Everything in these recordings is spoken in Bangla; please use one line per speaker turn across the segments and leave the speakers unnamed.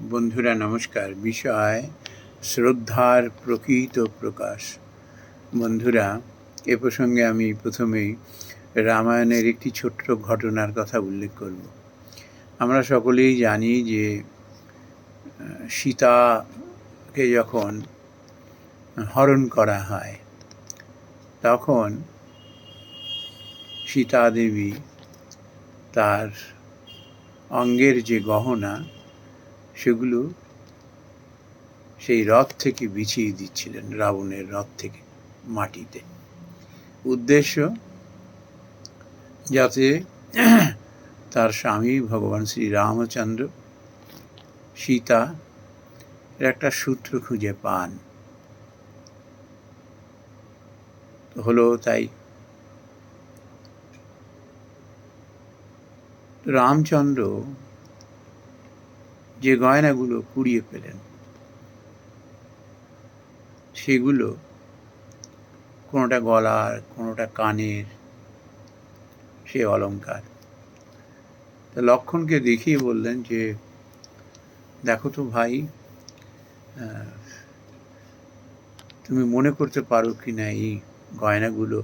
বন্ধুরা, নমস্কার। বিষয়, শ্রদ্ধার প্রকৃত প্রকাশ। বন্ধুরা, এ প্রসঙ্গে আমি প্রথমেই রামায়ণের একটি ছোট্ট ঘটনার কথা উল্লেখ করব। আমরা সকলেই জানি যে সীতাকে যখন হরণ করা হয়, তখন সীতা দেবী তার অঙ্গের যে গহনা সেগুলো সেই রথ থেকে বিছিয়ে দিচ্ছিলেন, রাবণের রথ থেকে মাটিতে। উদ্দেশ্য, যাতে তার স্বামী ভগবান শ্রী রামচন্দ্র সীতা একটা সূত্র খুঁজে পান। হলো তাই। রামচন্দ্র যে গয়নাগুলো কুড়িয়ে পেলেন সেগুলো কোনোটা গলার, কোনোটা কানের, সে অলংকার। তা লক্ষণকে দেখিয়ে বললেন যে, দেখো তো ভাই তুমি মনে করতে পারো কি না এই গয়নাগুলো?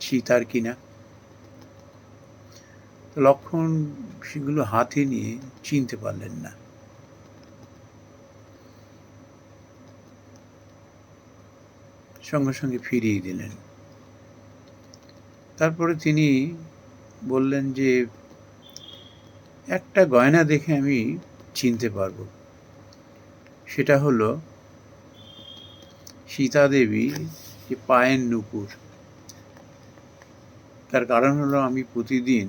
সীতার কিনা লক্ষণ সেগুলো হাতে নিয়ে চিনতে পারলেন না। সঙ্গে সঙ্গে ফিরিয়ে দিলেন। তারপরে তিনি বললেন যে, একটা গয়না দেখে আমি চিনতে পারব। সেটা হলো সীতা দেবী যে পায়ের নুপুর। তার কারণ হলো আমি প্রতিদিন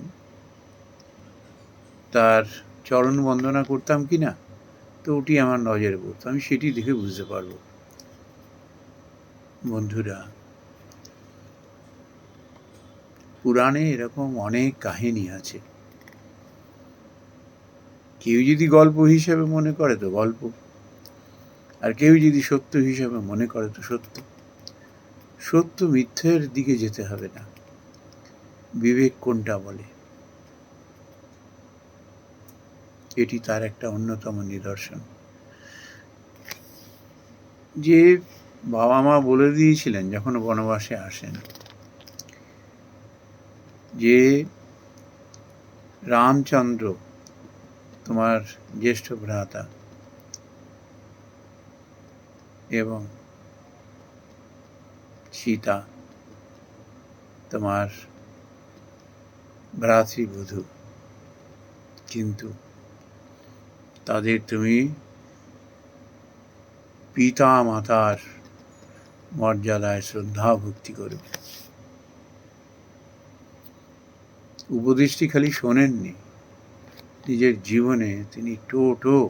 তার চরণ বন্দনা করতাম কি না, তো ওটি আমার নজরে পড়তো। আমি সেটি দেখে বুঝতে পারব। বন্ধুরা, পুরাণে এরকম অনেক কাহিনী আছে। কেউ যদি গল্প হিসেবে মনে করে তো গল্প। আর কেউ যদি সত্য হিসেবে মনে করে তো সত্য। সত্য মিথ্যের দিকে যেতে হবে না। বিবেক কোনটা বলে? এটি তার একটা অন্যতম নিদর্শন। যে বাবা মা বলে দিয়েছিলেন যখন বনবাসে আসেন যে, রামচন্দ্র, তোমার জ্যেষ্ঠ ভ্রাতা এবং সীতা, তোমার ভ্রাতৃবধূ। কিন্তু তাদের তুমি পিতা মাতার মর্যাদায় শ্রদ্ধা ভক্তি করবে। উপদেশটি খালি শোনেননি, নিজের জীবনে তিনি টো টো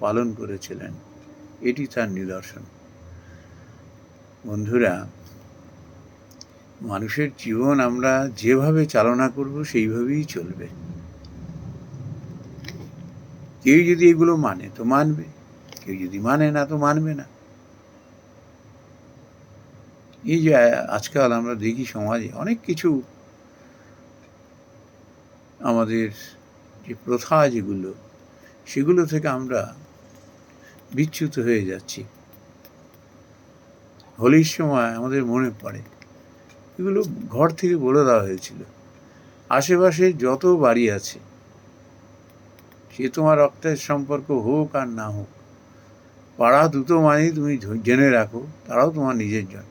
পালন করেছিলেন, এটি তার নিদর্শন। বন্ধুরা, মানুষের জীবন আমরা যেভাবে চালনা করব সেইভাবেই চলবে। কেউ যদি এগুলো মানে তো মানবে, কেউ যদি মানে না তো মানবে না। এই যে আজকাল আমরা দেখি সমাজে অনেক কিছু আমাদের যে প্রথা যেগুলো, সেগুলো থেকে আমরা বিচ্যুত হয়ে যাচ্ছি। হোলির সময় আমাদের মনে পড়ে, এগুলো ঘর থেকে বলে দেওয়া হয়েছিল। আশেপাশে যত বাড়ি আছে সে তোমার রক্তের সম্পর্ক হোক আর না হোক, পাড়া দুটো মানেই তুমি জেনে রাখো, তারাও তোমার নিজের জন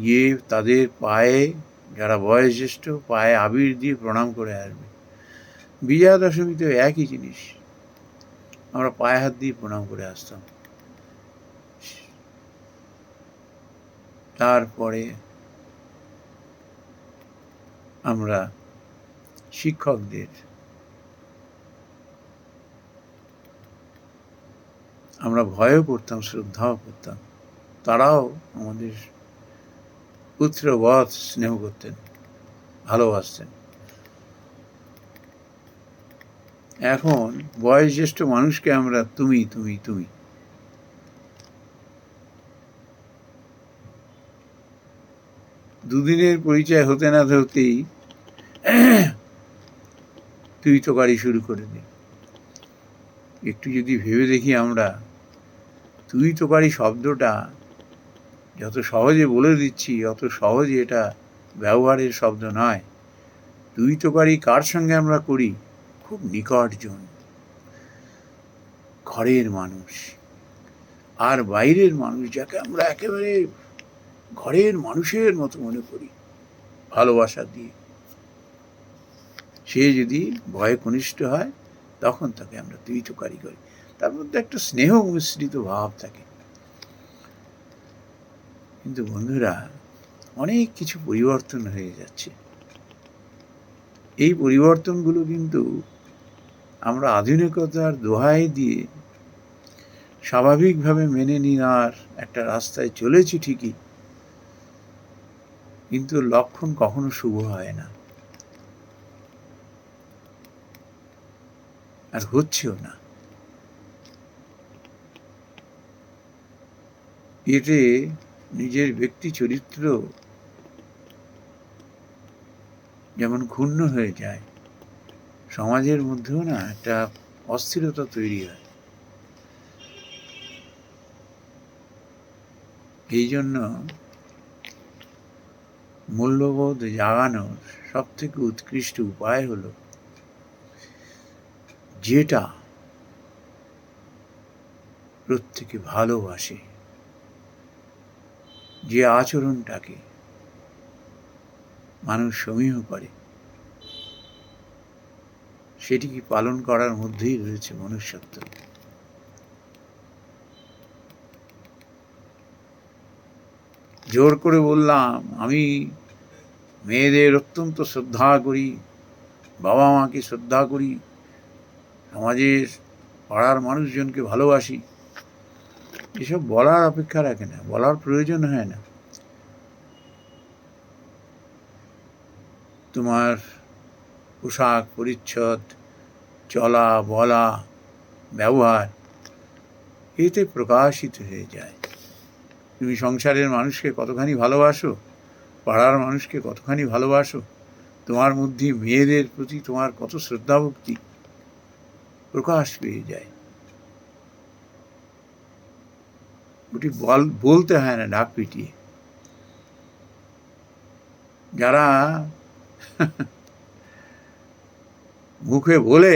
গিয়ে তাদের পায়ে, যারা বয়োজ্যেষ্ঠ, পায়ে আবির দিয়ে প্রণাম করে আসবে। বিজয়া দশমীতেও একই জিনিস, আমরা পায়ে হাত দিয়ে প্রণাম করে আসতাম। তারপরে আমরা শিক্ষকদের আমরা ভয়ও করতাম শ্রদ্ধাও করতাম। তারাও আমাদের পুত্রবধ স্নেহ করতেন, ভালোবাসতেন। এখন বয়োজ্যেষ্ঠ মানুষকে আমরা তুমি তুমি তুমি। দুদিনের পরিচয় হতে না হতেই তুই তো গাড়ি শুরু করে দে। একটু যদি ভেবে দেখি আমরা তুই তো গাড়ি শব্দটা যত সহজে বলে দিচ্ছি, অত সহজে এটা ব্যবহারের শব্দ নয়। তুই তো গাড়ি কার সঙ্গে আমরা করি? খুব নিকটজন ঘরের মানুষ। আর বাইরের মানুষ যাকে আমরা একেবারে ঘরের মানুষের মতো মনে করি, ভালোবাসা দিয়ে। সে যদি ভয়ে কনিষ্ঠ হয়, তখন তাকে আমরা তুই তো করি করি। তার মধ্যে একটা স্নেহ মিশ্রিত ভাব থাকে। কিন্তু বন্ধুরা, অনেক কিছু পরিবর্তন হয়ে যাচ্ছে। এই পরিবর্তনগুলো কিন্তু আমরা আধুনিকতার দোহাই দিয়ে স্বাভাবিকভাবে মেনে নেওয়ার একটা রাস্তায় চলেছি ঠিকই, কিন্তু লক্ষণ কখনো শুভ হয় না। আর হচ্ছেও না। এতে নিজের ব্যক্তি চরিত্র যেমন ক্ষুণ্ণ হয়ে যায়, সমাজের মধ্যেও না একটা অস্থিরতা তৈরি হয়। এই জন্য মূল্যবোধ জাগানোর সব থেকে উৎকৃষ্ট উপায় হলো যেটা প্রত্যেকে ভালোবাসে। যে আচরণটাকে মানুষ সমীহ করে সেটিকে পালন করার মধ্যেই রয়েছে মনুষ্যত্ব? জোর করে বললাম, আমি মেয়েদের অত্যন্ত শ্রদ্ধা করি, বাবা মাকে শ্রদ্ধা করি, সমাজের পাড়ার মানুষজনকে ভালোবাসি। এসব বলার অপেক্ষা রাখে না, বলার প্রয়োজন হয় না। তোমার পোশাক পরিচ্ছদ, চলা, বলা, ব্যবহার, এতে প্রকাশিত হয়ে যায়। তুমি সংসারের মানুষকে কতখানি ভালোবাসো, পাড়ার মানুষকে কতখানি ভালোবাসো, তোমার মধ্যে মেয়েদের প্রতি তোমার কত শ্রদ্ধা ভক্তি প্রকাশ পেয়ে যায়। ওটি বল, বলতে হয় না ডাক পিটিয়ে। যারা মুখে বলে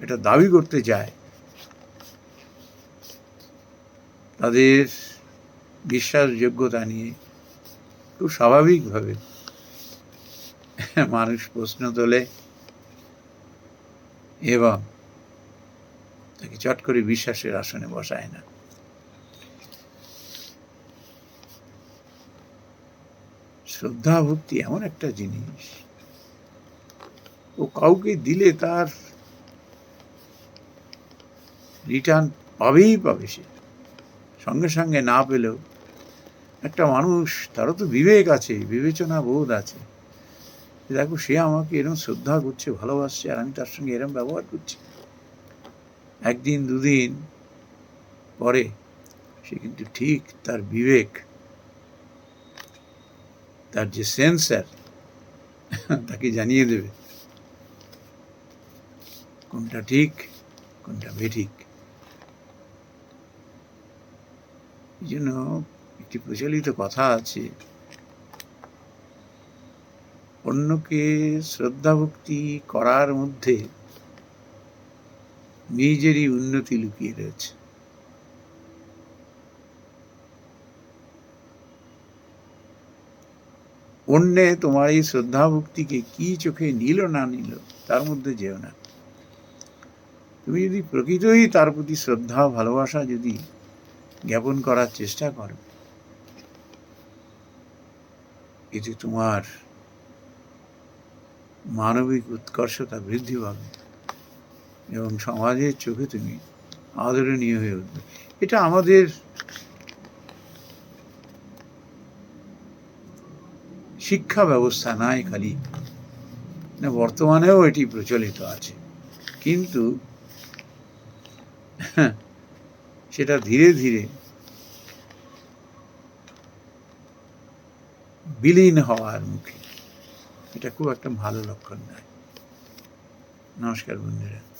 এটা দাবি করতে চায়, তাদের বিশ্বাসযোগ্যতা নিয়ে খুব স্বাভাবিকভাবে মানুষ প্রশ্ন তোলে এবং তাকে চট করে বিশ্বাসের আসনে বসায় না। শ্রদ্ধা ভক্তি এমন একটা জিনিস। ও কাউকে দিলে তার রিটার্ন পাবেই পাবে সে। সঙ্গে সঙ্গে না পেলেও একটা মানুষ, তারও তো বিবেক আছে, বিবেচনা বোধ আছে। দেখো, সে আমাকে এরম শ্রদ্ধা করছে, ভালোবাসছে, আর আমি তার সঙ্গে এরম ব্যবহার করছি। একদিন, দুদিন পরে সে কিন্তু ঠিক তার বিবেক তার যে সেন্সার তাকে জানিয়ে দেবে কোনটা ঠিক, কোনটা বেঠিক। এই জন্য একটি প্রচলিত কথা আছে, অন্যকে শ্রদ্ধা ভক্তি করার মধ্যে নিজেরই উন্নতি লুকিয়ে রয়েছে। অন্যে তোমার এই শ্রদ্ধা ভক্তিকে কি চোখে নিল না নিল, তার মধ্যে যেও না। তুমি যদি প্রকৃতই তার প্রতি শ্রদ্ধা, ভালোবাসা যদি জ্ঞাপন করার চেষ্টা করো, এতে তোমার মানবিক উৎকর্ষতা বৃদ্ধি পাবে এবং সমাজের চোখে তুমি আদরণীয় হয়ে উঠবে। এটা আমাদের শিক্ষা ব্যবস্থা নাই খালি। না, বর্তমানেও এটি প্রচলিত আছে। কিন্তু সেটা ধীরে ধীরে বিলীন হওয়ার মুখে। এটা খুব একটা ভালো লক্ষণ নয়। নমস্কার বন্ধুরা।